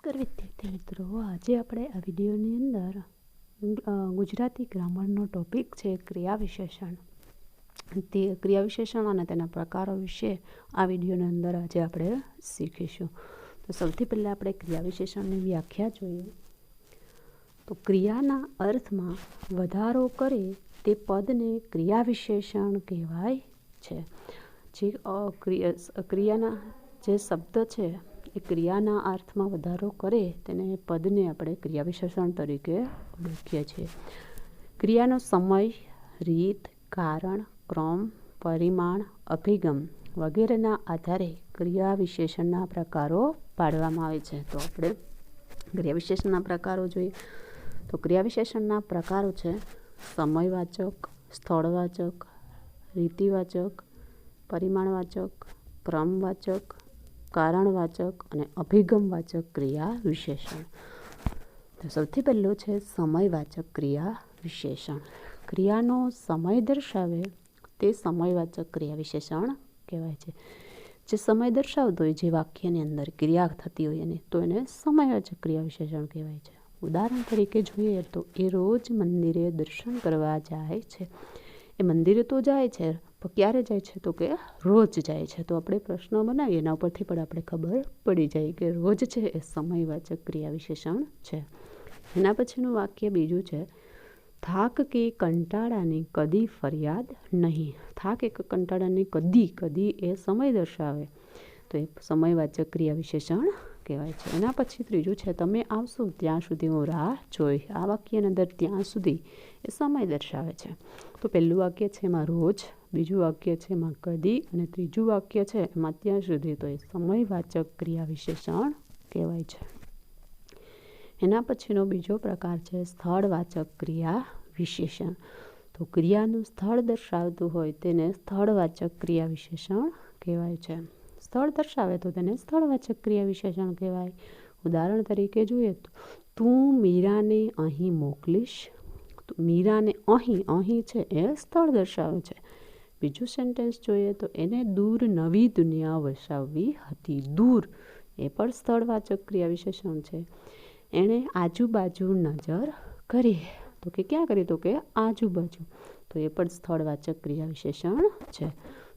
નમસ્કાર વિદ્યાર્થી મિત્રો, આજે આપણે આ વિડીયોની અંદર ગુજરાતી ગ્રામરનો ટોપિક છે ક્રિયા વિશેષણ તે ક્રિયા વિશેષણ અને તેના પ્રકારો વિશે આ વિડીયોની અંદર આજે આપણે શીખીશું. તો સૌથી પહેલાં આપણે ક્રિયા વિશેષણની વ્યાખ્યા જોઈએ. તો ક્રિયાના અર્થમાં વધારો કરે તે પદને ક્રિયા વિશેષણ કહેવાય છે. જે ક્રિયાના જે શબ્દ છે એ ક્રિયાના અર્થમાં વધારો કરે તેને પદને આપણે ક્રિયા વિશેષણ તરીકે ઓળખીએ છીએ. ક્રિયાનો સમય, રીત, કારણ, ક્રમ, પરિમાણ, અભિગમ વગેરેના આધારે ક્રિયા વિશેષણના પ્રકારો પાડવામાં આવે છે. તો આપણે ક્રિયા વિશેષણના પ્રકારો જોઈએ. તો ક્રિયા વિશેષણના પ્રકારો છે સમયવાચક, સ્થળવાચક, રીતિવાચક, પરિમાણવાચક, ક્રમવાચક કારણવાચક અને અભિગમવાચક ક્રિયા વિશેષણ. તો સૌથી પહેલું છે સમયવાચક ક્રિયા વિશેષણ. ક્રિયાનો સમય દર્શાવે તે સમયવાચક ક્રિયા વિશેષણ કહેવાય છે. જે સમય દર્શાવતો હોય, જે વાક્યની અંદર ક્રિયા થતી હોય એને, તો એને સમયવાચક ક્રિયા વિશેષણ કહેવાય છે. ઉદાહરણ તરીકે જોઈએ તો એ રોજ મંદિરે દર્શન કરવા જાય છે. એ મંદિરે તો જાય છે, પણ ક્યારે જાય છે તો કે રોજ જાય છે. તો આપણે પ્રશ્ન બનાવીએ, એના ઉપરથી પણ આપણે ખબર પડી જાય કે રોજ છે એ સમયવાચક ક્રિયા વિશેષણ છે. એના પછીનું વાક્ય બીજું છે, થાક કે કંટાળાની કદી ફરિયાદ નહીં. થાક એક કંટાળાની કદી કદી એ સમય દર્શાવે. તો એ સમયવાચક ક્રિયા વિશેષણ કહેવાય છે. એના પછી ત્રીજું છે, તમે આવશો ત્યાં સુધી હું રાહ જોઈ. આ વાક્યની અંદર ત્યાં સુધી એ સમય દર્શાવે છે. તો પહેલું વાક્ય છે એમાં રોજ બીજું વાક્ય છે એમાં કદી અને ત્રીજું વાક્ય છે એમાં ત્યાં સુધી તો એ સમયવાચક ક્રિયા વિશેષણ કહેવાય છે. એના પછીનો બીજો પ્રકાર છે, સ્થળવાચક ક્રિયા વિશેષણ તો ક્રિયાનું સ્થળ દર્શાવતું હોય તેને સ્થળવાચક ક્રિયા વિશેષણ કહેવાય છે. સ્થળ દર્શાવે તો તેને સ્થળવાચક ક્રિયા વિશેષણ કહેવાય. ઉદાહરણ તરીકે જોઈએ તો, તું મીરાને અહીં મોકલીશ. મીરાને અહીં અહીં છે એ સ્થળ દર્શાવે છે. બીજું સેન્ટેન્સ જોઈએ તો, એને દૂર નવી દુનિયા વસાવવી હતી. દૂર, એ પણ સ્થળવાચક ક્રિયા વિશેષણ છે. એણે આજુબાજુ નજર કરી. તો કે ક્યાં કરી? તો કે આજુબાજુ. તો એ પણ સ્થળવાચક ક્રિયા વિશેષણ છે.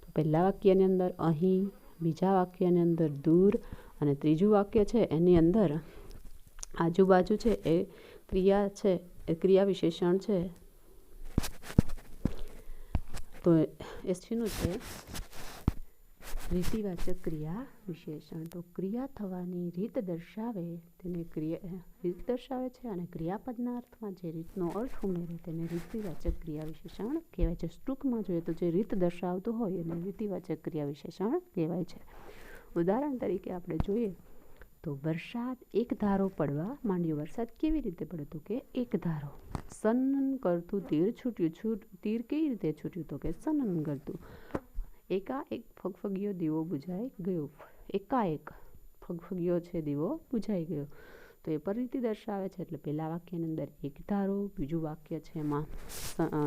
તો પહેલાં વાક્યની અંદર અહીં બીજા વાક્યની અંદર દૂર અને ત્રીજું વાક્ય છે, એની અંદર આજુબાજુ છે, એ ક્રિયા છે, એ ક્રિયા વિશેષણ છે. તો એ શેનું છે. રીતિવાચક ક્રિયા વિશેષણ. તો ક્રિયા થવાની રીત દર્શાવે તેને ક્રિયા રીત દર્શાવે છે અને ક્રિયાપદના અર્થમાં જે રીતનો અર્થ ઉમેરે તેને રીતિવાચક ક્રિયા વિશેષણ કહેવાય છે. ટૂંકમાં જોઈએ તો જે રીત દર્શાવતું હોય એને રીતિવાચક ક્રિયા વિશેષણ કહેવાય છે. ઉદાહરણ તરીકે આપણે જોઈએ તો વરસાદ એક ધારો પડવા માંડ્યો. વરસાદ કેવી રીતે પડ્યો કે એક ધારો? સનન કરતું તીર છૂટ્યું, છૂટ, તીર કેવી રીતે છૂટ્યું તો કે સનન કરતું? એકાએક ફગફગીયો દીવો બુઝાઈ ગયો. એકાએક ફગફગિયો છે દીવો બુઝાઈ ગયો. તો એ પર રીતે દર્શાવે છે એટલે પહેલા વાક્યની અંદર એક ધારો, બીજું વાક્ય છે એમાં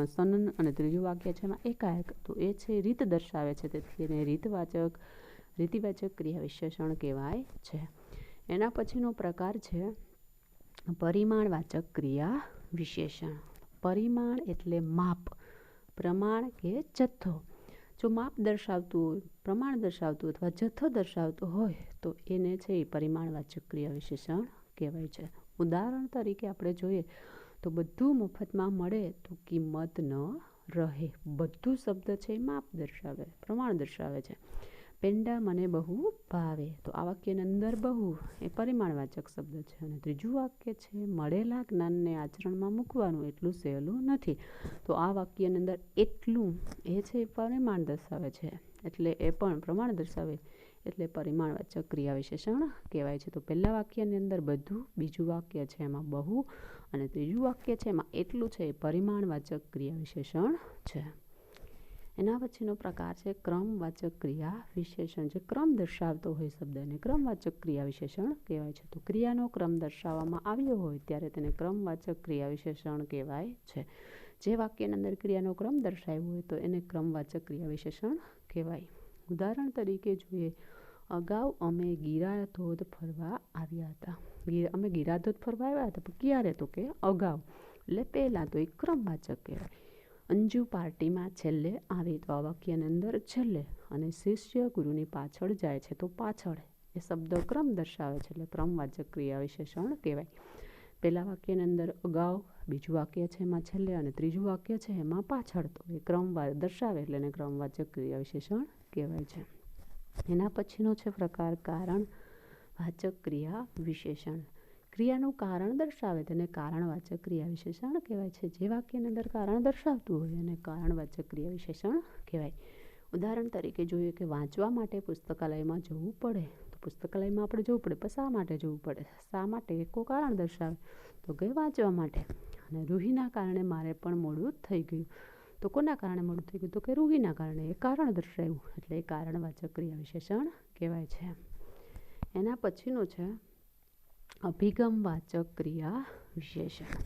સનન અને ત્રીજું વાક્ય છે એમાં એકાએક. તો એ છે રીત દર્શાવે છે. તેથી એને રીતવાચક, રીતિવાચક ક્રિયા વિશેષણ કહેવાય છે. એના પછીનો પ્રકાર છે પરિમાણવાચક ક્રિયા વિશેષણ પરિમાણ એટલે માપ, પ્રમાણ કે જથ્થો. જો માપ દર્શાવતું હોય, પ્રમાણ દર્શાવતું અથવા જથ્થો દર્શાવતો હોય, તો એને છે એ પરિમાણવાચક ક્રિયા વિશેષણ કહેવાય છે. ઉદાહરણ તરીકે આપણે જોઈએ તો બધું મફતમાં મળે તો કિંમત ન રહે. બધું શબ્દ છે એ માપ દર્શાવે, પ્રમાણ દર્શાવે છે. પેંડા મને બહુ ભાવે. તો આ વાક્યની અંદર બહુ એ પરિમાણવાચક શબ્દ છે અને ત્રીજું વાક્ય છે, મળેલા જ્ઞાનને આચરણમાં મૂકવાનું એટલું સહેલું નથી. તો આ વાક્યની અંદર એટલું એ છે, એ પરિમાણ દર્શાવે છે. એટલે એ પણ પ્રમાણ દર્શાવે. એટલે પરિમાણવાચક ક્રિયા વિશેષણ કહેવાય છે. તો પહેલા વાક્યની અંદર બધું, બીજું વાક્ય છે એમાં બહુ અને ત્રીજું વાક્ય છે એમાં એટલું છે, એ પરિમાણવાચક ક્રિયા વિશેષણ છે. એના પછીનો પ્રકાર છે ક્રમવાચક ક્રિયા વિશેષણ. જે ક્રમ દર્શાવતો હોય શબ્દને ક્રમવાચક ક્રિયા વિશેષણ કહેવાય છે. તો ક્રિયાનો ક્રમ દર્શાવવામાં આવ્યો હોય ત્યારે તેને ક્રમવાચક ક્રિયા વિશેષણ કહેવાય છે. જે વાક્યની અંદર ક્રિયાનો ક્રમ દર્શાવ્યો હોય તો એને ક્રમવાચક ક્રિયા વિશેષણ કહેવાય. ઉદાહરણ તરીકે જોઈએ. અગાઉ અમે ગીરાધોધ ફરવા આવ્યા હતા. અમે ગિરાધોધ ફરવા આવ્યા હતા. પણ ક્યારે તો કે અગાઉ. એટલે પહેલાં તો એ ક્રમવાચક કહેવાય. અંજુ પાર્ટીમાં છેલ્લે આવે તો આ વાક્યની અંદર છેલ્લે અને શિષ્ય ગુરુની પાછળ જાય છે તો પાછળ. એ શબ્દ ક્રમ દર્શાવે છે એટલે ક્રમવાચક ક્રિયા વિશેષણ કહેવાય. પહેલાં વાક્યની અંદર અગાઉ, બીજું વાક્ય છે એમાં છેલ્લે અને ત્રીજું વાક્ય છે એમાં પાછળ. તો એ ક્રમવા દર્શાવે એટલે એને ક્રમવાચક ક્રિયા વિશેષણ કહેવાય છે. એના પછીનો છે પ્રકાર કારણ વાચક ક્રિયા વિશેષણ. ક્રિયાનું કારણ દર્શાવે તેને કારણવાચક ક્રિયા વિશેષણ કહેવાય છે. જે વાક્યની અંદર કારણ દર્શાવતું હોય એને કારણવાચક ક્રિયા વિશેષણ કહેવાય. ઉદાહરણ તરીકે જોઈએ કે વાંચવા માટે પુસ્તકાલયમાં જવું પડે. તો પુસ્તકાલયમાં આપણે જવું પડે, પણ શા માટે જવું પડે? શા માટે એકો કારણ દર્શાવે? તો કે વાંચવા માટે. અને રૂહીના કારણે મારે પણ મોડું થઈ ગયું. તો કોના કારણે મોડું થઈ ગયું? તો કે રૂહીના કારણે એ કારણ દર્શાવ્યું. એટલે એ કારણવાચક ક્રિયા વિશેષણ કહેવાય છે. એના પછીનું છે અભિગમવાચક ક્રિયા વિશેષણ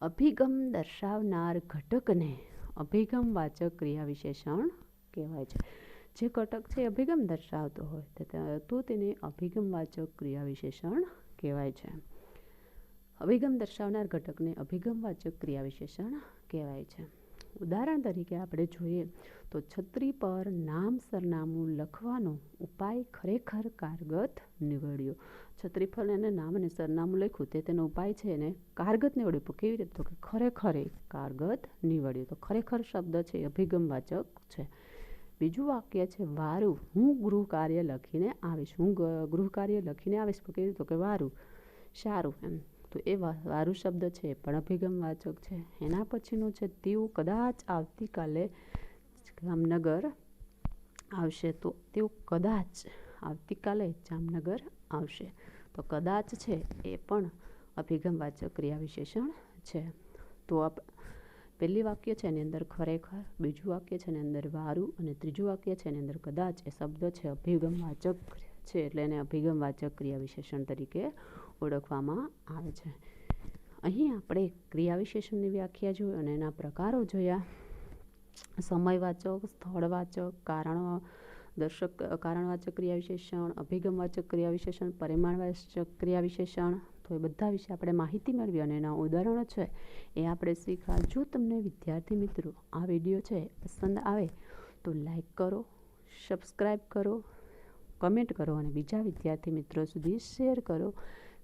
અભિગમ દર્શાવનાર ઘટકને અભિગમવાચક ક્રિયા વિશેષણ કહેવાય છે. જે ઘટક છે અભિગમ દર્શાવતો હોય, તો તેને અભિગમવાચક ક્રિયા વિશેષણ કહેવાય છે. અભિગમ દર્શાવનાર ઘટકને અભિગમવાચક ક્રિયા વિશેષણ કહેવાય છે. ઉદાહરણ તરીકે આપણે જોઈએ તો છત્રી પર નામ સરનામું લખવાનો ઉપાય ખરેખર કારગત નીવડ્યો. છત્રી પર એને નામ અને સરનામું લખ્યું તે તેનો ઉપાય છે એને કારગત નીવડ્યો. તો કેવી રીતે? તો કે ખરેખર એ કારગત નીવડ્યો. તો ખરેખર શબ્દ છે એ અભિગમવાચક છે. બીજું વાક્ય છે વારું. હું ગૃહ કાર્ય લખીને આવીશ. હું ગૃહ કાર્ય લખીને આવીશ. તો કેવી તો કે વારું. સારું એમ. તો એ વારું શબ્દ છે, પણ અભિગમવાચક છે. એના પછીનું છે, તેઓ કદાચ આવતીકાલે જામનગર આવશે. તો તેઓ કદાચ આવતીકાલે જામનગર આવશે. તો કદાચ છે, એ પણ અભિગમવાચક ક્રિયા વિશેષણ છે. તો આપ, પહેલી વાક્ય છે, એની અંદર ખરેખર, બીજું વાક્ય છે, એની અંદર વારું, અને ત્રીજું વાક્ય છે, એની અંદર કદાચ. એ શબ્દ છે અભિગમવાચક છે, એટલે એને અભિગમવાચક ક્રિયા વિશેષણ તરીકે ઓળખવામાં આવે છે. અહીં આપણે ક્રિયા વિશેષણની વ્યાખ્યા જોઈ અને એના પ્રકારો જોયા. સમયવાચક, સ્થળવાચક કારણ દર્શક કારણવાચક ક્રિયા વિશેષણ અભિગમવાચક ક્રિયા વિશેષણ પરિમાણવાચક ક્રિયા વિશેષણ તો એ બધા વિશે આપણે માહિતી મેળવી અને એના ઉદાહરણો છે એ આપણે શીખવા જો તમને વિદ્યાર્થી મિત્રો આ વીડિયો છે પસંદ આવે તો લાઈક કરો સબસ્ક્રાઈબ કરો, કમેન્ટ કરો અને બીજા વિદ્યાર્થી મિત્રો સુધી શેર કરો.